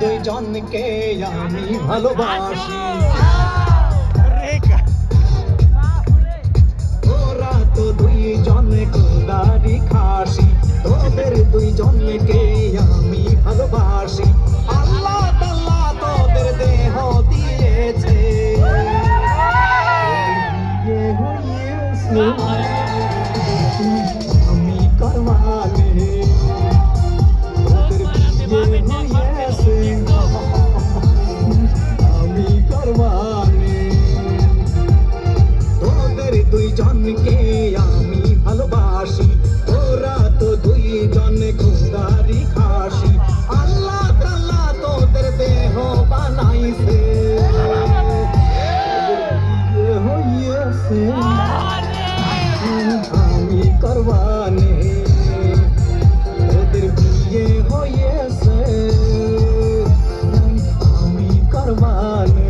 দুইজনকে আমি ভালোবাসি। ওরা তো দুইজন কুন্দারি খাসি তোদের দুইজনকে আমি ভালোবাসি। আল্লাহ তাল্লাহ তোদের দেহ দিয়েছে। Yeah. জনকে আমি ভালোবাসি। তোরা তো দুই জন খুদারি খাসি। আল্লাহ তাল্লা তোদের দেহ বানাইছে। হইয়াছে, আমি করবানে। ওদের বিয়ে হইয়াছে, আমি করবানে।